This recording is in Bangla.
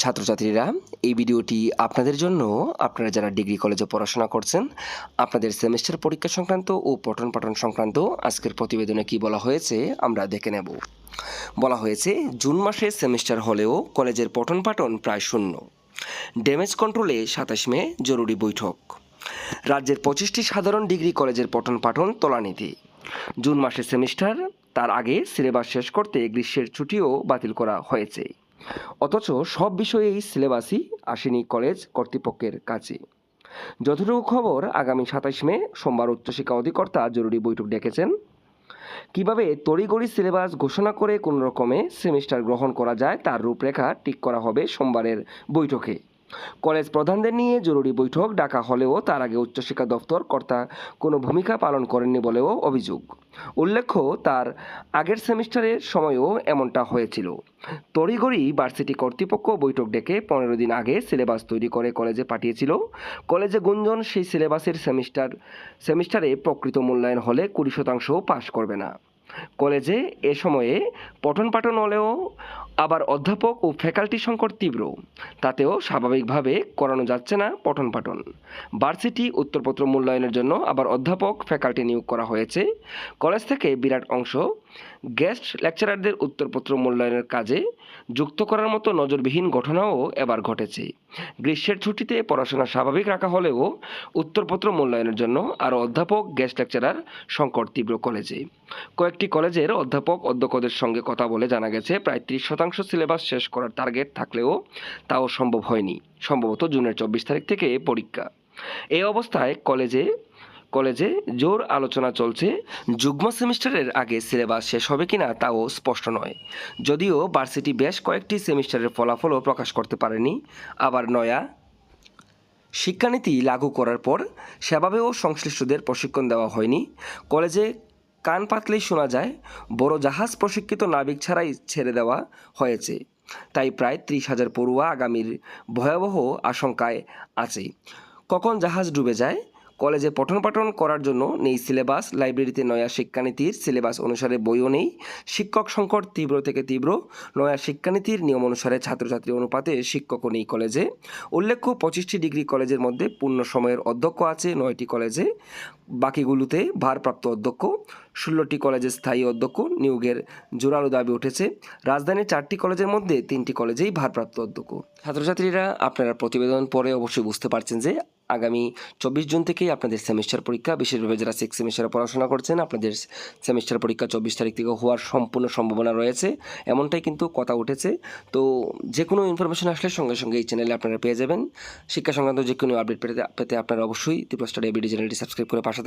ছাত্রছাত্রীরা, এই ভিডিওটি আপনাদের জন্য। আপনারা যারা ডিগ্রি কলেজে পড়াশোনা করছেন, আপনাদের সেমিস্টার পরীক্ষা সংক্রান্ত ও পঠন পাঠন সংক্রান্ত আজকের প্রতিবেদনে কি বলা হয়েছে, আমরা দেখে নেব। বলা হয়েছে, জুন মাসে সেমিস্টার হলেও কলেজের পঠন পাঠন প্রায় শূন্য। ড্যামেজ কন্ট্রোলে সাতাশ মে, জরুরি বৈঠক। রাজ্যের পঁচিশটি সাধারণ ডিগ্রি কলেজের পঠন পাঠন তলানিতে জুন মাসে সেমিস্টার, তার আগে সিলেবাস শেষ করতে গ্রীষ্মের ছুটিও বাতিল করা হয়েছে। অথচ সব বিষয়েই সিলেবাসই আসেনি কলেজ কর্তৃপক্ষের কাছে। যতটুকু খবর আগামী সাতাশ মে, সোমবার উচ্চশিক্ষা অধিকর্তা জরুরি বৈঠক ডেকেছেন। কীভাবে তড়িগড়ি সিলেবাস ঘোষণা করে কোনো রকমে সেমিস্টার গ্রহণ করা যায় তার রূপরেখা ঠিক করা হবে সোমবারের বৈঠকে। কলেজ প্রধানদের নিয়ে জরুরি বৈঠক ডাকা হলেও তার আগে উচ্চশিক্ষা দপ্তর কর্তা কোনো ভূমিকা পালন করেননি বলেও অভিযোগ। উল্লেখ্য, তার আগের সেমিস্টারের সময়ও এমনটা হয়েছিল। তড়িঘড়ি ভার্সিটি কর্তৃপক্ষ বৈঠক ডেকে পনেরো দিন আগে সিলেবাস তৈরি করে কলেজে পাঠিয়েছিল। কলেজে গুঞ্জন, সেই সিলেবাসের সেমিস্টার, সেমিস্টারে প্রকৃত মূল্যায়ন হলে কুড়ি শতাংশও পাশ করবে না। কলেজে এ সময়ে পঠন পাঠন হলেও আবার অধ্যাপক ও ফ্যাকাল্টি সংকট তীব্র। তাতেও স্বাভাবিকভাবে করানো যাচ্ছে না পঠন পাঠন ভার্সিটি উত্তরপত্র মূল্যায়নের জন্য আবার অধ্যাপক ফ্যাকাল্টি নিয়োগ করা হয়েছে। কলেজ থেকে বিরাট অংশ গেস্ট লেকচারারদের উত্তরপত্র মূল্যায়নের কাজে যুক্ত করার মতো নজরবিহীন ঘটনাও এবার ঘটেছে। গ্রীষ্মের ছুটিতে পড়াশোনা স্বাভাবিক রাখা হলেও উত্তরপত্র মূল্যায়নের জন্য আরও অধ্যাপক, গেস্ট লেকচারার সংকট তীব্র কলেজে। কয়েকটি কলেজের অধ্যাপক অধ্যক্ষদের সঙ্গে কথা বলে জানা গেছে, প্রায় ত্রিশ শতাংশ সিলেবাস শেষ করার টার্গেট থাকলেও তাও সম্ভব হয়নি। সম্ভবত জুনের চব্বিশ তারিখ থেকে পরীক্ষা। এই অবস্থায় কলেজে কলেজে জোর আলোচনা চলছে যুগ্ম সেমিস্টারের আগে সিলেবাস শেষ হবে কিনা তাও স্পষ্ট নয়। যদিও ভার্সিটি বেশ কয়েকটি সেমিস্টারের ফলাফলও প্রকাশ করতে পারেনি। আবার নয়া শিক্ষানীতি লাগু করার পর সেভাবেও সংশ্লিষ্টদের প্রশিক্ষণ দেওয়া হয়নি। কলেজে কান পাতলেই শোনা যায়, বড় জাহাজ প্রশিক্ষিত নাবিক ছাড়াই ছেড়ে দেওয়া হয়েছে। তাই প্রায় ত্রিশ হাজার পড়ুয়া আগামীর ভয়াবহ আশঙ্কায় আছে। কখন জাহাজ ডুবে যায়? কলেজে পঠন পাঠন করার জন্য নেই সিলেবাস, লাইব্রেরিতে নয়া শিক্ষানীতির সিলেবাস অনুসারে বইও নেই, শিক্ষক সংকট তীব্র থেকে তীব্র, নয়া শিক্ষানীতির নিয়ম অনুসারে ছাত্রছাত্রী অনুপাতে শিক্ষকও নেই কলেজে। উল্লেখ্য, পঁচিশটি ডিগ্রি কলেজের মধ্যে পূর্ণ সময়ের অধ্যক্ষ আছে নয়টি কলেজে, বাকিগুলোতে ভারপ্রাপ্ত অধ্যক্ষ, ষোলোটি কলেজের স্থায়ী অধ্যক্ষ নিয়োগের জোরালো দাবি উঠেছে। রাজধানীর চারটি কলেজের মধ্যে তিনটি কলেজেই ভারপ্রাপ্ত অধ্যক্ষ। ছাত্রছাত্রীরা আপনারা প্রতিবেদন পরে অবশ্যই বুঝতে পারছেন যে আগামী চব্বিশ জুন থেকেই আপনাদের সেমিস্টার পরীক্ষা, বিশেষভাবে যারা সিক্স সেমিস্টারে পড়াশোনা করছেন, আপনাদের সেমিস্টার পরীক্ষা চব্বিশ তারিখ থেকে হওয়ার সম্পূর্ণ সম্ভাবনা রয়েছে এমনটাই কিন্তু কথা উঠেছে তো যে কোনো ইনফরমেশন আসলে সঙ্গে সঙ্গে এই চ্যানেলে আপনারা পেয়ে যাবেন শিক্ষা সংক্রান্ত যে কোনো আপডেট পেতে পেতে আপনারা অবশ্যই ত্রিপুরা স্টাডি বিডি চ্যানেলটি সাবস্ক্রাইব করে পাশে।